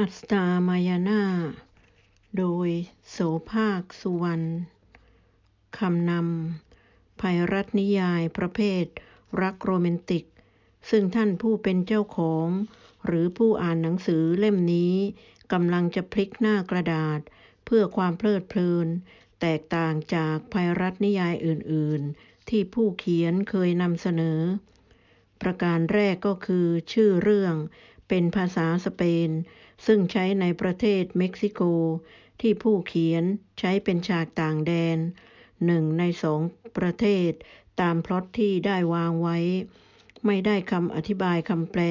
อัสตามายนาโดยโสภาคสุวรรณ คำนำภัยรัตนิยายประเภท รักโรแมนติก ซึ่งท่านผู้เป็นเจ้าของ หรือผู้อ่านหนังสือเล่มนี้กำลังจะพลิกหน้ากระดาษ เพื่อความเพลิดเพลิน แตกต่างจากภัยรัตนิยายอื่น ๆ ที่ผู้เขียนเคยนำเสนอ ประการแรกก็คือชื่อเรื่องเป็นภาษาสเปน ซึ่งใช้ในประเทศเม็กซิโก ที่ผู้เขียนใช้เป็นฉากต่างแดนหนึ่งในสองประเทศ ตามพล็อตที่ได้วางไว้ ไม่ได้คำอธิบายคำแปล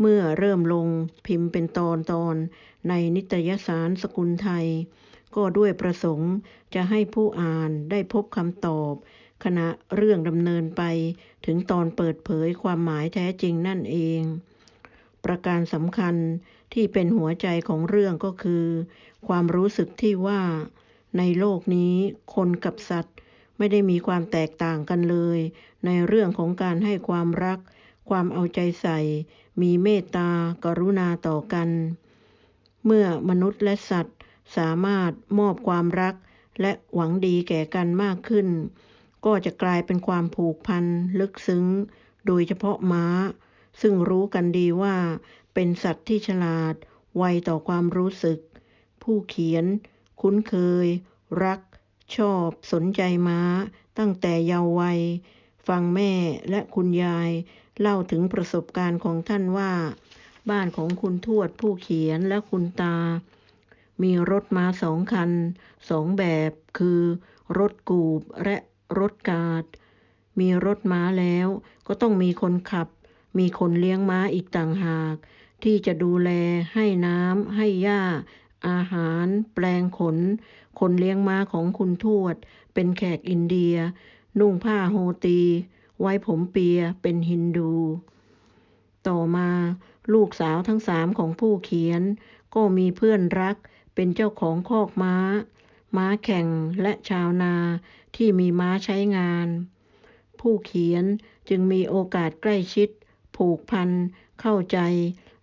เมื่อเริ่มลงพิมพ์เป็นตอนตอนในนิตยสารสกุลไทย ก็ด้วยประสงค์จะให้ผู้อ่านได้พบคำตอบ ขณะเรื่องดำเนินไปถึงตอนเปิดเผยความหมายแท้จริงนั่นเอง ประการสำคัญ ที่เป็นหัวใจของเรื่องก็คือ ความรู้สึกที่ว่า ในโลกนี้คนกับสัตว์ ไม่ได้มีความแตกต่างกันเลย ในเรื่องของการให้ความรัก ความเอาใจใส่ มีเมตตากรุณาต่อกัน เมื่อมนุษย์และสัตว์สามารถมอบความรักและหวังดีแก่กันมากขึ้น ก็จะกลายเป็นความผูกพันลึกซึ้ง โดยเฉพาะม้า ซึ่งรู้กันดีว่า เป็นสัตว์ที่ฉลาด ไวต่อความรู้สึก ผู้เขียน คุ้นเคย รัก ชอบสนใจม้า ตั้งแต่เยาว์วัย ฟังแม่และคุณยาย เล่าถึงประสบการณ์ของท่านว่า บ้านของคุณทวดผู้เขียนและคุณตา มีรถม้าสองคันสองแบบ คือ รถกูบและรถกาด มีรถม้าแล้วก็ต้องมีคนขับ มีคนเลี้ยงม้าอีกต่างหาก ที่จะดูแลให้น้ำให้หญ้า อาหาร แปลงขน คนเลี้ยงม้าของคุณทวด เป็นแขกอินเดีย นุ่งผ้าโฮตี ไว้ผมเปียเป็นฮินดู ต่อมาลูกสาวทั้งสามของผู้เขียน ก็มีเพื่อนรักเป็นเจ้าของคอกม้า ม้าแข่งและชาวนาที่มีม้าใช้งาน ผู้เขียนจึงมีโอกาสใกล้ชิด ผูกพัน เข้าใจ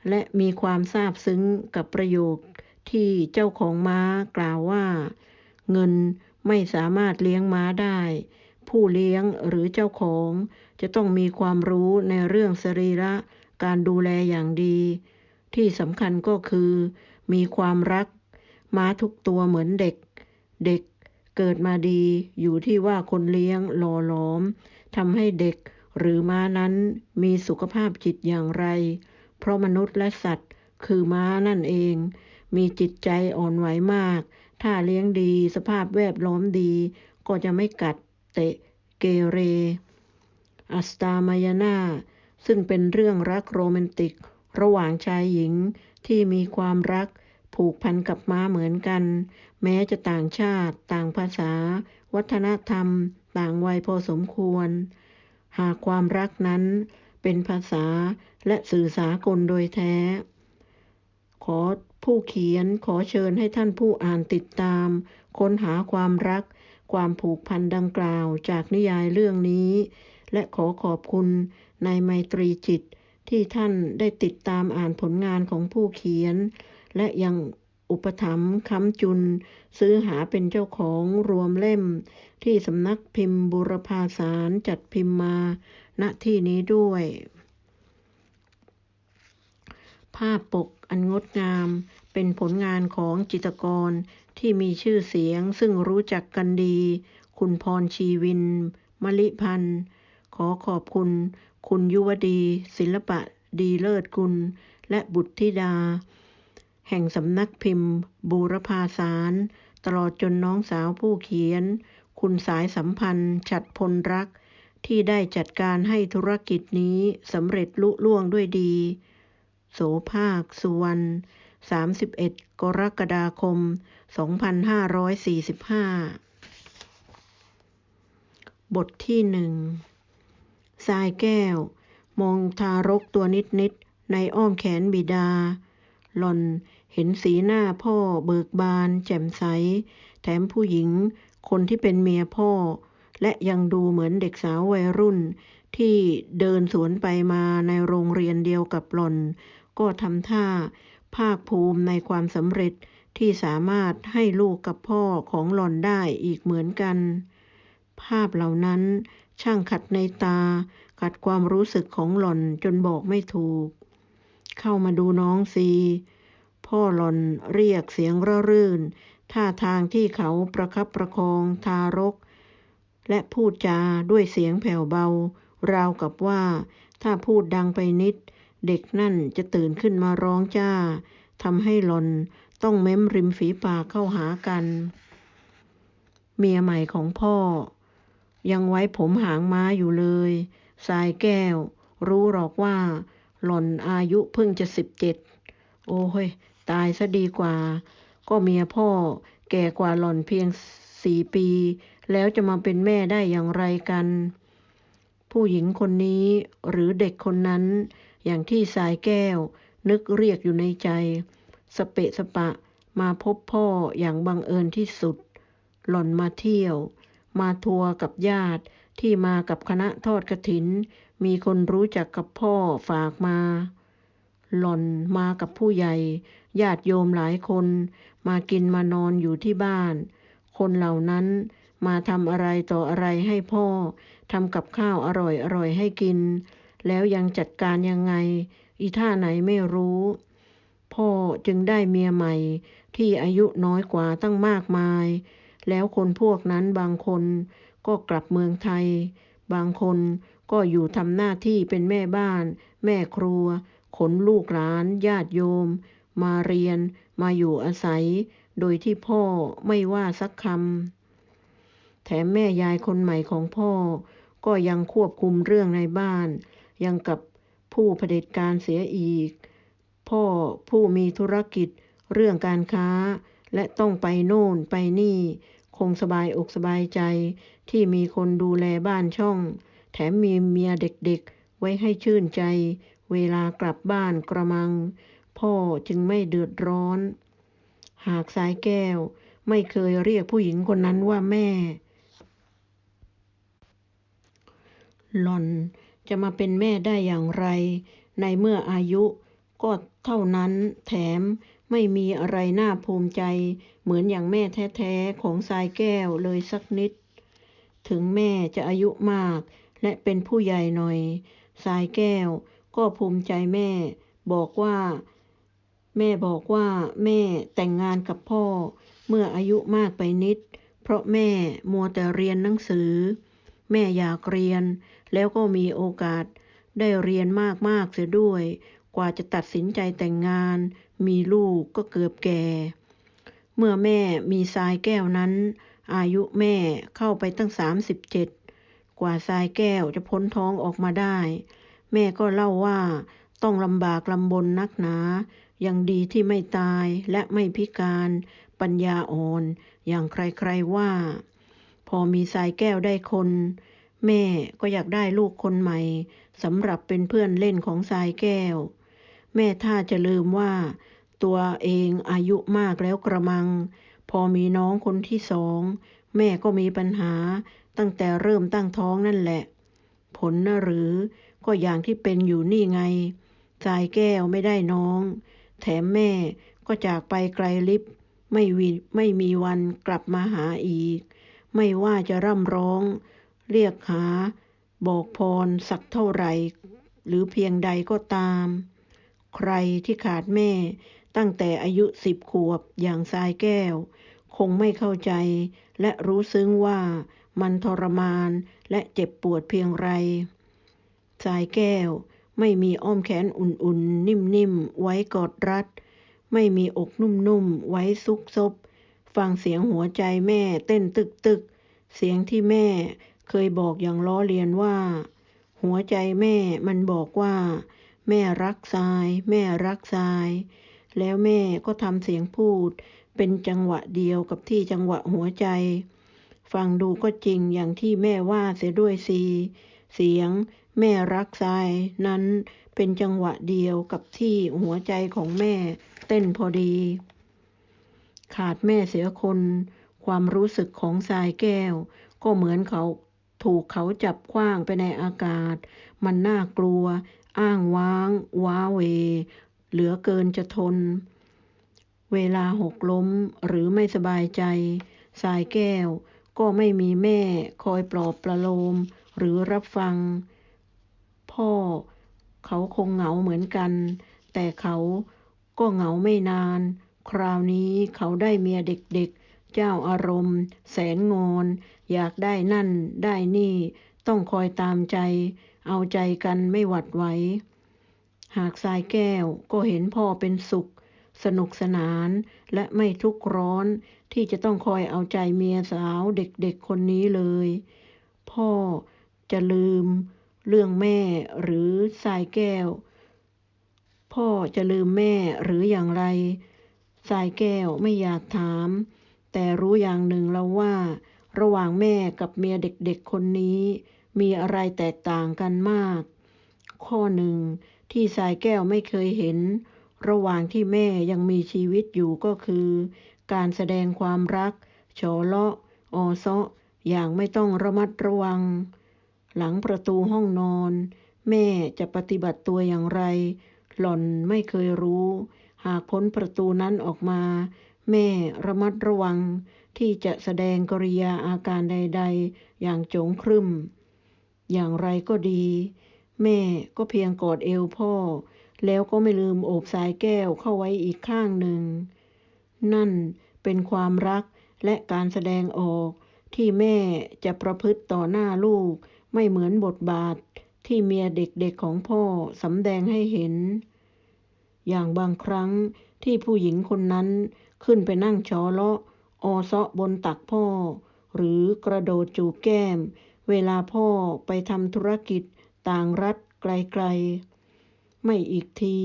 และมีความซาบซึ้งกับประโยคที่เจ้าของม้ากล่าวว่า เงินไม่สามารถเลี้ยงม้าได้ ผู้เลี้ยงหรือเจ้าของจะต้องมีความรู้ในเรื่องสรีระการดูแลอย่างดี ที่สำคัญก็คือ มีความรัก ม้าทุกตัวเหมือนเด็ก เด็กเกิดมาดีอยู่ที่ว่าคนเลี้ยงหล่อหลอมทำให้เด็กหรือม้านั้นมีสุขภาพจิตอย่างไร เพราะมนุษย์และสัตว์ คือม้านั่นเอง มีจิตใจอ่อนไหวมาก ถ้าเลี้ยงดีสภาพแวดล้อมดี ก็จะไม่กัดเตะเกเร อัสตามายนาซึ่งเป็นเรื่องรักโรแมนติก ระหว่างชายหญิงที่มีความรักผูกพันกับม้าเหมือนกัน แม้จะต่างชาติต่างภาษา วัฒนธรรม ต่างวัยพอสมควร หากความรักนั้น เป็นภาษาและสื่อสากลโดยแท้ ขอผู้เขียนขอเชิญให้ท่านผู้อ่านติดตาม ค้นหาความรัก ความผูกพันดังกล่าวจากนิยายเรื่องนี้ และขอขอบคุณในไมตรีจิตที่ท่านได้ติดตามอ่านผลงานของผู้เขียน และยังอุปถัมภ์ค้ำจุน ซื้อหาเป็นเจ้าของรวมเล่ม ที่สำนักพิมพ์บุรพาสารจัดพิมพ์มา ณที่นี้ด้วย ภาพปกอันงดงามเป็นผลงานของจิตรกรที่มีชื่อเสียงซึ่งรู้จักกันดี คุณพรชีวิน มลิพันธ์ ขอขอบคุณ คุณยุวดี ศิลปะดีเลิศกุล และบุตรธิดา แห่งสำนักพิมพ์ บูรพาสาร ตลอดจนน้องสาวผู้เขียน คุณสายสัมพันธ์ ฉัดพลรัก ที่ได้จัดการให้ธุรกิจนี้สำเร็จลุล่วงด้วยดี โสภาค สุวรรณ 31 กรกฎาคม 2545 บทที่หนึ่งทรายแก้ว มองทารกตัวนิดๆในอ้อมแขนบิดา หล่อนเห็นสีหน้าพ่อเบิกบาน แจ่มใส แถมผู้หญิง คนที่เป็นเมียพ่อ และยังดูเหมือนเด็กสาววัยรุ่น ที่เดินสวนไปมาในโรงเรียนเดียวกับหล่อน ก็ทำท่าภาคภูมิในความสำเร็จที่สามารถให้ลูกกับพ่อของหล่อนได้อีกเหมือนกัน ภาพเหล่านั้นช่างขัดในตา ขัดความรู้สึกของหล่อนจนบอกไม่ถูก เข้ามาดูน้องซี พ่อหล่อนเรียกเสียงระรื่น ท่าทางที่เขาประคับประคองทารก และพูดจาด้วยเสียงแผ่วเบา ราวกับว่า ถ้าพูดดังไปนิด เด็กนั่นจะตื่นขึ้นมาร้องจ้าทำให้หลอนต้องเม้มริมฝีปากเข้าหากัน เมียใหม่ของพ่อ ยังไว้ผมหางม้าอยู่เลย สายแก้ว รู้หรอกว่า หล่อนอายุเพิ่งจะสิบเจ็ดโอ้ยตายซะดีกว่า ก็เมียพ่อแก่กว่าหล่อนเพียงสี่ปี แล้วจะมาเป็นแม่ได้อย่างไรกัน ผู้หญิงคนนี้หรือเด็กคนนั้นอย่างที่สายแก้ว นึกเรียกอยู่ในใจ สเปะสปะมาพบพ่ออย่างบังเอิญที่สุด หล่อนมาเที่ยว มาทัวร์กับญาติที่มากับคณะทอดกระถิน มีคนรู้จักกับพ่อฝากมา หล่อนมากับผู้ใหญ่ ญาติโยมหลายคน มากินมานอนอยู่ที่บ้าน คนเหล่านั้น มาทำอะไรต่ออะไรให้พ่อทำกับข้าวอร่อยอร่อยให้กิน แล้วยังจัดการยังไง อีท่าไหนไม่รู้ พ่อจึงได้เมียใหม่ที่อายุน้อยกว่าตั้งมากมาย แล้วคนพวกนั้นบางคนก็กลับเมืองไทย บางคนก็อยู่ทำหน้าที่เป็นแม่บ้าน แม่ครัว ขนลูกหลานญาติโยม มาเรียน มาอยู่อาศัย โดยที่พ่อไม่ว่าสักคำ แถมแม่ยายคนใหม่ของพ่อ ก็ยังควบคุมเรื่องในบ้าน ยังกับผู้เผด็จการเสียอีก พ่อผู้มีธุรกิจเรื่องการค้า และต้องไปโน่นไปนี่ คงสบายอกสบายใจ ที่มีคนดูแลบ้านช่อง แถมมีเมียเด็กๆ ไว้ให้ชื่นใจ เวลากลับบ้านกระมัง พ่อจึงไม่เดือดร้อน หากสายแก้วไม่เคยเรียกผู้หญิงคนนั้นว่าแม่ หล่อนจะมาเป็นแม่ได้อย่างไร ในเมื่ออายุก็เท่านั้นแถมไม่มีอะไรน่าภูมิใจ เหมือนอย่างแม่แท้ๆของสายแก้วเลยสักนิด ถึงแม่จะอายุมาก และเป็นผู้ใหญ่หน่อย สายแก้วก็ภูมิใจแม่ บอกว่า แม่บอกว่าแม่แต่งงานกับพ่อ เมื่ออายุมากไปนิด เพราะแม่มัวแต่เรียนหนังสือ แม่อยากเรียน แล้วก็มีโอกาสได้เรียนมาก ๆ เสียด้วย กว่าจะตัดสินใจแต่งงาน มีลูกก็เกือบแก่ เมื่อแม่มีทรายแก้วนั้น อายุแม่เข้าไปตั้งสามสิบเจ็ดกว่าทรายแก้วจะพ้นท้องออกมาได้ แม่ก็เล่าว่าต้องลำบากลำบนนักหนา ยังดีที่ไม่ตายและไม่พิการ ปัญญาอ่อน อย่างใครๆว่า พอมีสายแก้วได้คน แม่ก็อยากได้ลูกคนใหม่สำหรับเป็นเพื่อนเล่นของสายแก้ว แม่ถ้าจะลืมว่า ตัวเองอายุมากแล้วกระมัง พอมีน้องคนที่สอง แม่ก็มีปัญหาตั้งแต่เริ่มตั้งท้องนั่นแหละ ผลนะหรือก็อย่างที่เป็นอยู่นี่ไงสายแก้วไม่ได้น้อง แถมแม่ก็จากไปไกลลิบไม่วีไม่มีวันกลับมาหาอีก ไม่ว่าจะร่ำร้อง เรียกหา บอกพรสักเท่าไหร่ หรือเพียงใดก็ตาม ใครที่ขาดแม่ตั้งแต่อายุสิบขวบอย่างทรายแก้ว คงไม่เข้าใจ และรู้ซึ้งว่ามันทรมานและเจ็บปวดเพียงไรสายแก้วไม่มีอ้อมแขนอุ่นๆ นิ่มๆ ไว้กอดรัด ไม่มีอกนุ่มๆ ไว้ซุกซบ ฟังเสียงหัวใจแม่เต้นตึกๆ เสียงที่แม่ เคยบอกอย่างล้อเลียนว่า หัวใจแม่มันบอกว่า แม่รักทราย แม่รักทราย แล้วแม่ก็ทำเสียงพูด เป็นจังหวะเดียวกับที่จังหวะหัวใจ ฟังดูก็จริงอย่างที่แม่ว่าเสียด้วยสีเสียงแม่รักทรายนั้นเป็นจังหวะเดียวกับที่หัวใจของแม่เต้นพอดี ขาดแม่เสียคน ความรู้สึกของทรายแก้ว ก็เหมือนเขา ถูกเขาจับคว้างไปในอากาศ มันน่ากลัว อ้างว้าง ว้าเว เหลือเกินจะทน เวลาหกล้มหรือไม่สบายใจ สายแก้วก็ไม่มีแม่คอยปลอบประโลม หรือรับฟัง พ่อเขาคงเหงาเหมือนกัน แต่เขาก็เหงาไม่นาน คราวนี้เขาได้เมียเด็กๆ เจ้าอารมณ์ แสนงอนอยากได้นั่นได้นี่ ต้องคอยตามใจ เอาใจกันไม่หวัดไหว หากสายแก้วก็เห็นพ่อเป็นสุข สนุกสนานและไม่ทุกข์ร้อนที่จะต้องคอยเอาใจเมียสาวเด็กๆคนนี้เลย พ่อจะลืมเรื่องแม่หรือสายแก้ว พ่อจะลืมแม่หรืออย่างไรสายแก้วไม่อยากถาม แต่รู้อย่างหนึ่งแล้วว่า ระหว่างแม่กับเมียเด็กๆคนนี้ มีอะไรแตกต่างกันมาก ข้อหนึ่งที่สายแก้วไม่เคยเห็น ระหว่างที่แม่ยังมีชีวิตอยู่ก็คือ การแสดงความรักโฉเลาะออซาะอย่างไม่ต้องระมัดระวัง หลังประตูห้องนอน แม่จะปฏิบัติตัวอย่างไร หล่อนไม่เคยรู้ หากพ้นประตูนั้นออกมา แม่ระมัดระวังที่จะแสดงกริยาอาการใด ๆ อย่างโจงครึม อย่างไรก็ดี แม่ก็เพียงกอดเอวพ่อ แล้วก็ไม่ลืมโอบสายแก้วเข้าไว้อีกข้างหนึ่ง นั่นเป็นความรักและการแสดงออกที่แม่จะประพฤติต่อหน้าลูกไม่เหมือนบทบาทที่เมียเด็กๆของพ่อสำแดงให้เห็น อย่างบางครั้งที่ผู้หญิงคนนั้น ขึ้นไปนั่งชอเลาะออซาะบนตักพ่อ หรือกระโดดจูบแก้ม เวลาพ่อไปทำธุรกิจต่างรัฐไกลๆ ไม่อีกที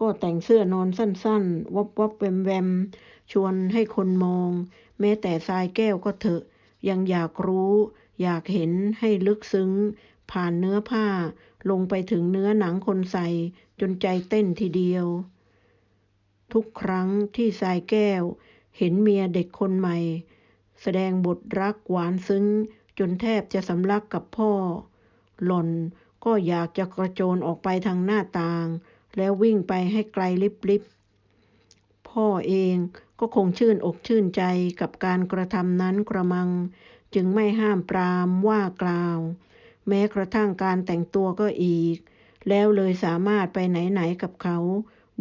ก็แต่งเสื้อนอนสั้นๆ วับวับแวมแวมชวนให้คนมอง แม้แต่ทรายแก้วก็เถอะ ยังอยากรู้ อยากเห็นให้ลึกซึ้ง ผ่านเนื้อผ้าลงไปถึงเนื้อหนังคนใส่จนใจเต้นทีเดียว ทุกครั้งที่สายแก้ว เห็นเมียเด็กคนใหม่ แสดงบทรักหวานซึ้ง จนแทบจะสำลักกับพ่อ หล่อนก็อยากจะกระโจนออกไปทางหน้าต่าง แล้ววิ่งไปให้ไกลลิบๆพ่อเองก็คงชื่นอกชื่นใจกับการกระทำนั้นกระมัง จึงไม่ห้ามปรามว่ากล่าว แม้กระทั่งการแต่งตัวก็อีก แล้วเลยสามารถไปไหนๆกับเขา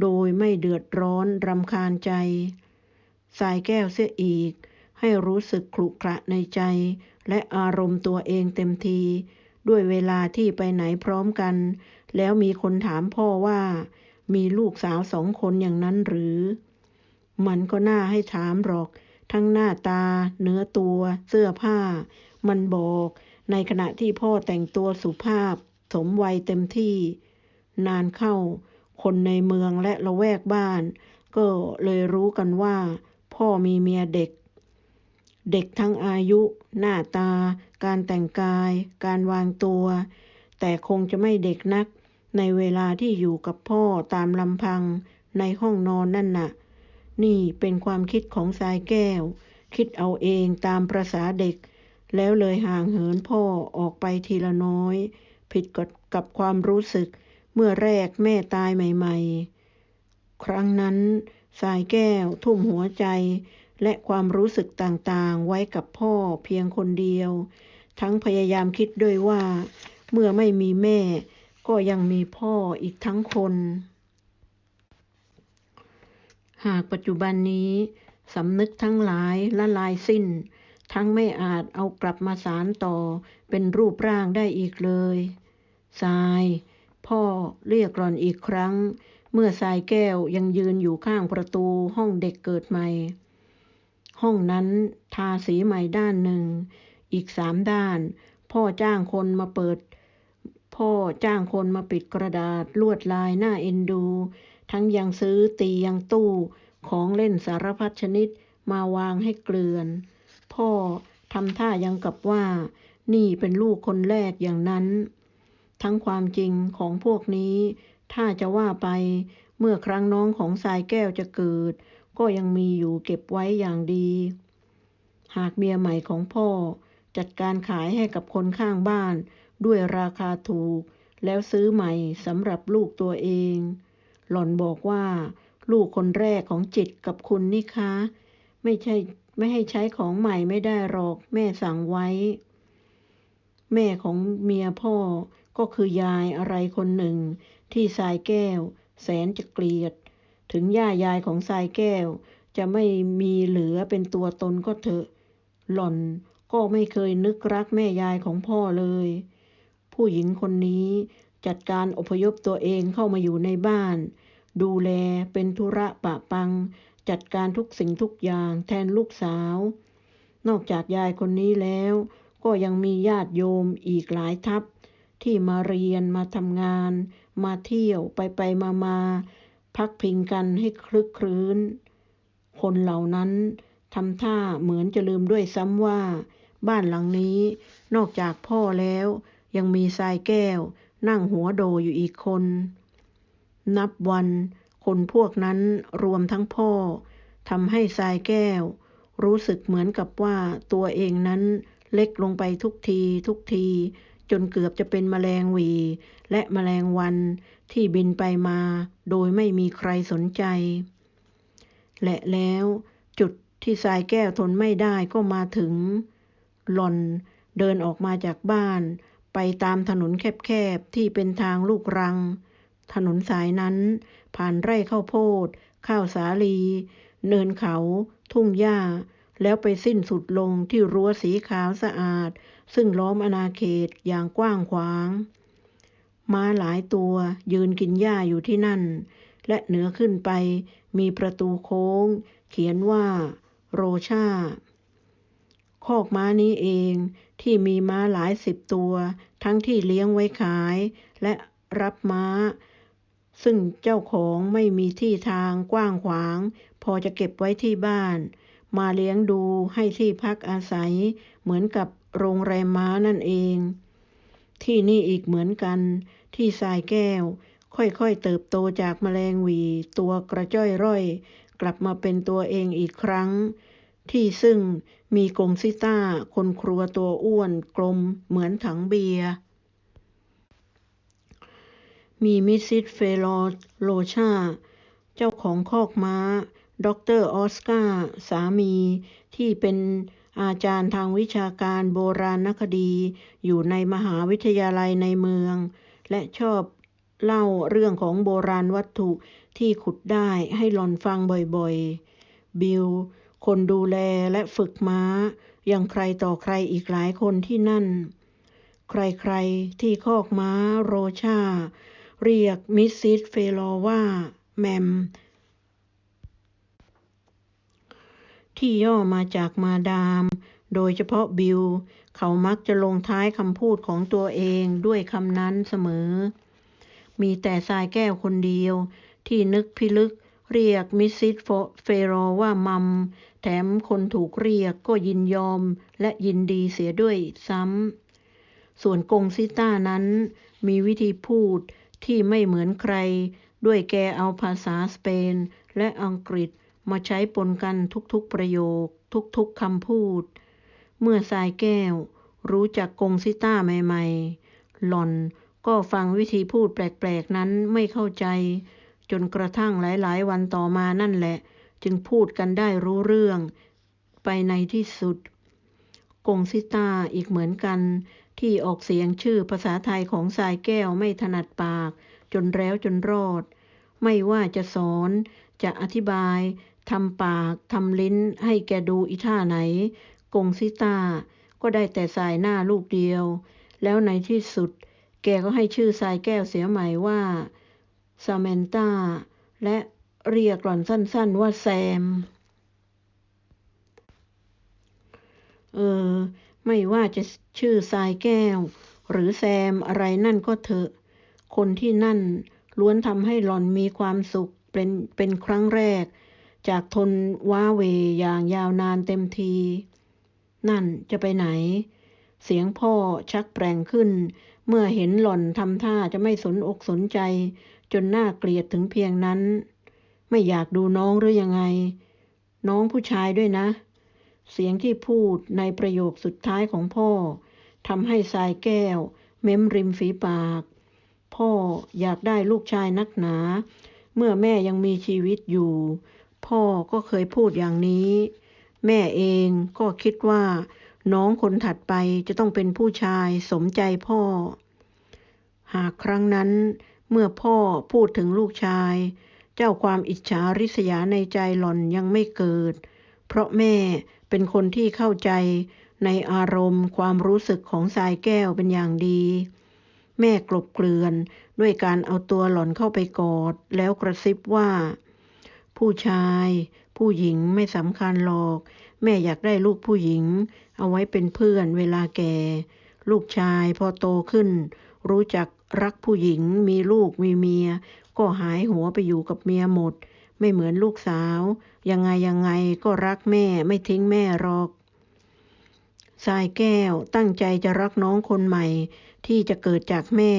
โดยไม่เดือดร้อนรำคาญใจ สายแก้วเสียอีก ให้รู้สึกขรุขระในใจ และอารมณ์ตัวเองเต็มที ด้วยเวลาที่ไปไหนพร้อมกัน แล้วมีคนถามพ่อว่า มีลูกสาวสองคนอย่างนั้นหรือ มันก็น่าให้ถามหรอก ทั้งหน้าตา เนื้อตัว เสื้อผ้า มันบอก ในขณะที่พ่อแต่งตัวสุภาพ สมวัยเต็มที่ นานเข้า คนในเมืองและละแวกบ้าน ก็เลยรู้กันว่า พ่อมีเมียเด็ก เด็กทั้งอายุ หน้าตา การแต่งกาย การวางตัว แต่คงจะไม่เด็กนัก ในเวลาที่อยู่กับพ่อตามลำพังในห้องนอนนั่นน่ะ นี่เป็นความคิดของสายแก้ว คิดเอาเองตามประษาเด็ก แล้วเลยห่างเหินพ่อออกไปทีละน้อย ผิดกับความรู้สึก เมื่อแรกแม่ตายใหม่ๆ ครั้งนั้นสายแก้วทุ่มหัวใจ และความรู้สึกต่างๆ ไว้กับพ่อเพียงคนเดียว ทั้งพยายามคิดด้วยว่า เมื่อไม่มีแม่ ก็ยังมีพ่ออีกทั้งคน หากปัจจุบันนี้สำนึกทั้งหลายละลายสิ้น ทั้งไม่อาจเอากลับมาสารต่อเป็นรูปร่างได้อีกเลยทราย พ่อเรียกรอนอีกครั้ง เมื่อทรายแก้วยังยืนอยู่ข้างประตูห้องเด็กเกิดใหม่ ห้องนั้นทาสีใหม่ด้านหนึ่ง อีกสามด้าน พ่อจ้างคนมาเปิด พ่อจ้างคนมาปิดกระดาษลวดลายหน้าเอ็นดู ทั้งยังซื้อตียังตู้ของเล่นสารพัดชนิดมาวางให้เกลือน พ่อทำท่ายังกับว่า นี่เป็นลูกคนแรกอย่างนั้น ทั้งความจริงของพวกนี้ ถ้าจะว่าไปเมื่อครั้งน้องของสายแก้วจะเกิด ก็ยังมีอยู่เก็บไว้อย่างดี หากเมียใหม่ของพ่อ จัดการขายให้กับคนข้างบ้าน ด้วยราคาถูก แล้วซื้อใหม่สำหรับลูกตัวเอง หล่อนบอกว่า ลูกคนแรกของจิตกับคุณนี่คะ ไม่ใช่ไม่ให้ใช้ของใหม่ไม่ได้หรอก แม่สั่งไว้ แม่ของเมียพ่อ ก็คือยายอะไรคนหนึ่ง ที่สายแก้ว แสนจะเกลียด ถึงย่ายายของสายแก้ว จะไม่มีเหลือเป็นตัวตนก็เถอะ หล่อนก็ไม่เคยนึกรักแม่ยายของพ่อเลย ผู้หญิงคนนี้จัดการอพยพตัวเองเข้ามาอยู่ในบ้าน ดูแลเป็นธุระปะปัง จัดการทุกสิ่งทุกอย่างแทนลูกสาว นอกจากยายคนนี้แล้ว ก็ยังมีญาติโยมอีกหลายทัพ ที่มาเรียนมาทำงาน มาเที่ยวไปไปมามาพักพิงกันให้คลึกครื้น คนเหล่านั้นทำท่าเหมือนจะลืมด้วยซ้ำว่า บ้านหลังนี้นอกจากพ่อแล้ว ยังมีทรายแก้ว นั่งหัวโดอยู่อีกคน นับวันคนพวกนั้นรวมทั้งพ่อทำให้ทรายแก้ว รู้สึกเหมือนกับว่าตัวเองนั้นเล็กลงไปทุกทีทุกที จนเกือบจะเป็นแมลงวี และแมลงวันที่บินไปมาโดยไม่มีใครสนใจ และแล้วจุดที่สายแก้วทนไม่ได้ก็มาถึง หล่อนเดินออกมาจากบ้าน ไปตามถนนแคบๆ ที่เป็นทางลูกรัง ถนนสายนั้นผ่านไร่ข้าวโพด ข้าวสาลี เนินเขา ทุ่งหญ้า แล้วไปสิ้นสุดลงที่รั้วสีขาวสะอาด ซึ่งล้อมอาณาเขตอย่างกว้างขวาง ม้าหลายตัวยืนกินหญ้าอยู่ที่นั่น และเหนือขึ้นไปมีประตูโค้ง เขียนว่า โรชาคอกม้านี้เองที่มีม้าหลายสิบตัว ทั้งที่เลี้ยงไว้ขาย และรับม้า ซึ่งเจ้าของไม่มีที่ทางกว้างขวาง พอจะเก็บไว้ที่บ้าน มาเลี้ยงดูให้ที่พักอาศัย เหมือนกับ โรงแรมม้านั่นเอง ที่นี่อีกเหมือนกัน ที่ทรายแก้ว ค่อยๆเติบโตจากแมลงวี ตัวกระจ้อยร่อย กลับมาเป็นตัวเองอีกครั้ง ที่ซึ่งมีกงซิต้า คนครัวตัวอ้วนกลมเหมือนถังเบียร์มีมิสซิสเฟโลโลชา เจ้าของคอกม้าด็อกเตอร์ออสการ์สามีที่เป็น อาจารย์ทางวิชาการโบราณคดี อยู่ในมหาวิทยาลัยในเมือง และชอบเล่าเรื่องของโบราณวัตถุที่ขุดได้ให้หลอนฟังบ่อยๆ บิล คนดูแลและฝึกม้า ยังใครต่อใครอีกหลายคนที่นั่น ใครๆที่คอกม้าโรชา เรียกมิสซิสเฟโลว่า แมม ที่ย่อมาจากมาดาม โดยเฉพาะบิล เขามักจะลงท้ายคำพูดของตัวเองด้วยคำนั้นเสมอ มีแต่ทรายแก้วคนเดียว ที่นึกพิลึกเรียกมิสซิสเฟโรว่ามัม แถมคนถูกเรียกก็ยินยอมและยินดีเสียด้วยซ้ำ ส่วนกงซิต้านั้นมีวิธีพูดที่ไม่เหมือนใคร ด้วยแกเอาภาษาสเปนและอังกฤษ มาใช้ปนกันทุกๆประโยค ทุกๆคำพูด เมื่อสายแก้ว รู้จักกงซิต้าใหม่ ๆ หล่อนก็ฟังวิธีพูดแปลกๆนั้นไม่เข้าใจ จนกระทั่งหลายๆ วันต่อมานั่นแหละ จึงพูดกันได้รู้เรื่อง ไปในที่สุด กงซิต้าอีกเหมือนกัน ที่ออกเสียงชื่อภาษาไทยของสายแก้วไม่ถนัดปาก จนแล้วจนรอด ไม่ว่าจะสอนจะอธิบาย ทำปากทำลิ้นให้แกดูอีท่าไหน กงซิตาก็ได้แต่สายหน้าลูกเดียว แล้วในที่สุด แกก็ให้ชื่อสายแก้วเสียใหม่ว่าซาเมนตาและเรียกหล่อนสั้นๆว่าแซม เออ ไม่ว่าจะชื่อทรายแก้ว หรือแซมอะไรนั่นก็เถอะ คนที่นั่นล้วนทำให้หล่อนมีความสุขเป็นเป็นครั้งแรก จากทนว้าเวอย่างยาวนานเต็มที นั่นจะไปไหน เสียงพ่อชักแปลงขึ้น เมื่อเห็นหล่อนทำท่าจะไม่สนอกสนใจ จนหน่าเกลียดถึงเพียงนั้น ไม่อยากดูน้องหรือยังไง น้องผู้ชายด้วยนะ เสียงที่พูดในประโยคสุดท้ายของพ่อทำให้สายแก้ว เม้มริมฝีปาก พ่ออยากได้ลูกชายนักหนา เมื่อแม่ยังมีชีวิตอยู่ พ่อก็เคยพูดอย่างนี้ แม่เองก็คิดว่า น้องคนถัดไปจะต้องเป็นผู้ชายสมใจพ่อ หากครั้งนั้นเมื่อพ่อพูดถึงลูกชาย เจ้าความอิจฉาริษยาในใจหล่อนยังไม่เกิด เพราะแม่เป็นคนที่เข้าใจในอารมณ์ความรู้สึกของสายแก้วเป็นอย่างดี แม่กลบเกลื่อนด้วยการเอาตัวหล่อนเข้าไปกอด แล้วกระซิบว่า ผู้ชาย ผู้หญิงไม่สำคัญหรอก แม่อยากได้ลูกผู้หญิง เอาไว้เป็นเพื่อนเวลาแก่ ลูกชายพอโตขึ้น รู้จักรักผู้หญิงมีลูกมีเมีย ก็หายหัวไปอยู่กับเมียหมด ไม่เหมือนลูกสาว ยังไงยังไงก็รักแม่ไม่ทิ้งแม่หรอกสายแก้วตั้งใจจะรักน้องคนใหม่ ที่จะเกิดจากแม่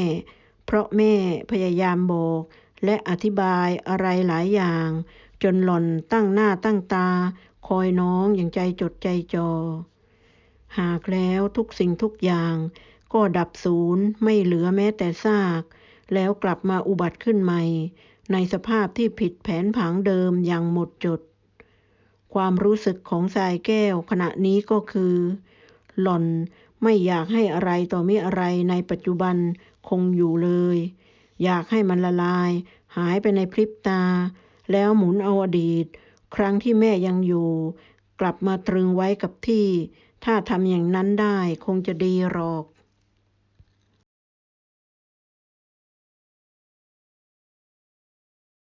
เพราะแม่พยายามบอก และอธิบายอะไรหลายอย่าง จนหล่อนตั้งหน้าตั้งตา คอยน้องอย่างใจจดใจจอ หากแล้วทุกสิ่งทุกอย่าง ก็ดับศูนย์ไม่เหลือแม้แต่ซาก แล้วกลับมาอุบัติขึ้นใหม่ ในสภาพที่ผิดแผนผังเดิมอย่างหมดจด ความรู้สึกของสายแก้วขณะนี้ก็คือ หล่อนไม่อยากให้อะไรต่อมีอะไรในปัจจุบันคงอยู่เลย อยากให้มันละลาย หายไปในพริบตา แล้วหมุนเอาอดีต ครั้งที่แม่ยังอยู่ กลับมาตรึงไว้กับที่ ถ้าทำอย่างนั้นได้คงจะดีหรอก